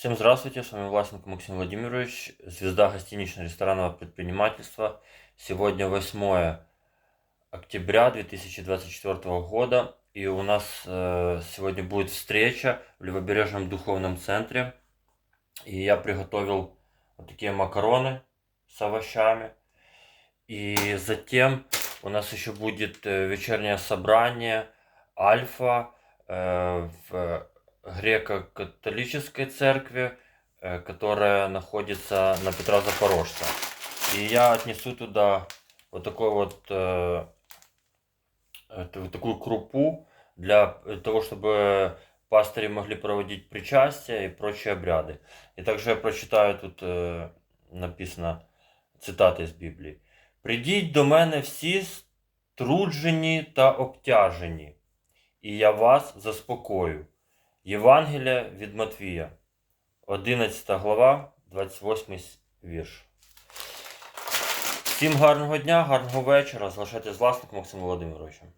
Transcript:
Всем здравствуйте, с вами Власенко Максим Владимирович, звезда гостинично-ресторанного предпринимательства. Сегодня 8 октября 2024 года, и у нас э, сегодня будет встреча в Левобережном духовном центре. И я приготовил вот такие макароны с овощами. И затем у нас еще будет э, вечернее собрание Альфа э, в греко-католической церкви, э, которая находится на Петра Запорожца. И я отнесу туда вот такой вот э, это вот такую крупу для того, чтобы пастыри могли проводить причастие и прочие обряды. И также я прочитаю тут е, написано цитати з Біблії. Придіть до мене всі струджені та обтяжені, і я вас заспокою. Євангелія від Матвія, 11 глава, 28 вірш. Всім гарного дня, гарного вечора. Залишайтесь з власником Максимом Володимировичем.